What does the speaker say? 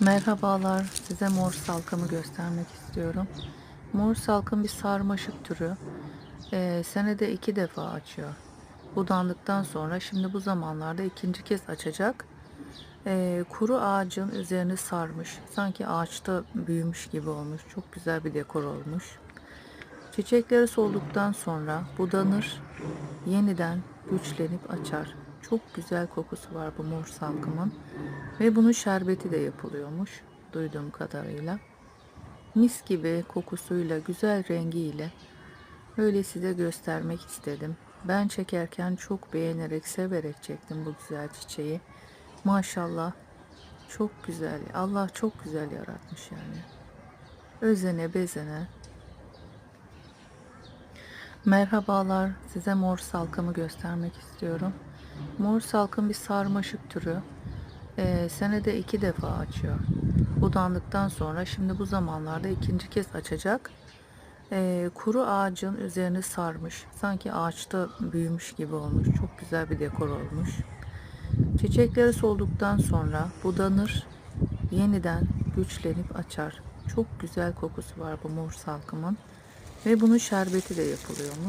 Merhabalar, size mor salkımı göstermek istiyorum. Mor salkım bir sarmaşık türü. Ee, senede iki defa açıyor. Budandıktan sonra şimdi bu zamanlarda ikinci kez açacak. Ee, kuru ağacın üzerini sarmış. Sanki ağaçta büyümüş gibi olmuş. Çok güzel bir dekor olmuş. Çiçekleri solduktan sonra budanır, yeniden güçlenip açar. Çok güzel kokusu var bu mor salkımın. Ve bunun şerbeti de yapılıyormuş duyduğum kadarıyla. Mis gibi kokusuyla, güzel rengiyle öyle size göstermek istedim. Ben çekerken çok beğenerek, severek çektim bu güzel çiçeği. Maşallah çok güzel. Allah çok güzel yaratmış yani. Özene bezene Merhabalar, size mor salkımı göstermek istiyorum. Mor salkım bir sarmaşık türü. Ee, senede iki defa açıyor. Budandıktan sonra şimdi bu zamanlarda ikinci kez açacak. Ee, kuru ağacın üzerini sarmış. Sanki ağaçta büyümüş gibi olmuş. Çok güzel bir dekor olmuş. Çiçekleri solduktan sonra budanır, yeniden güçlenip açar. Çok güzel kokusu var bu mor salkımın. Ve bunun şerbeti de yapılıyormuş.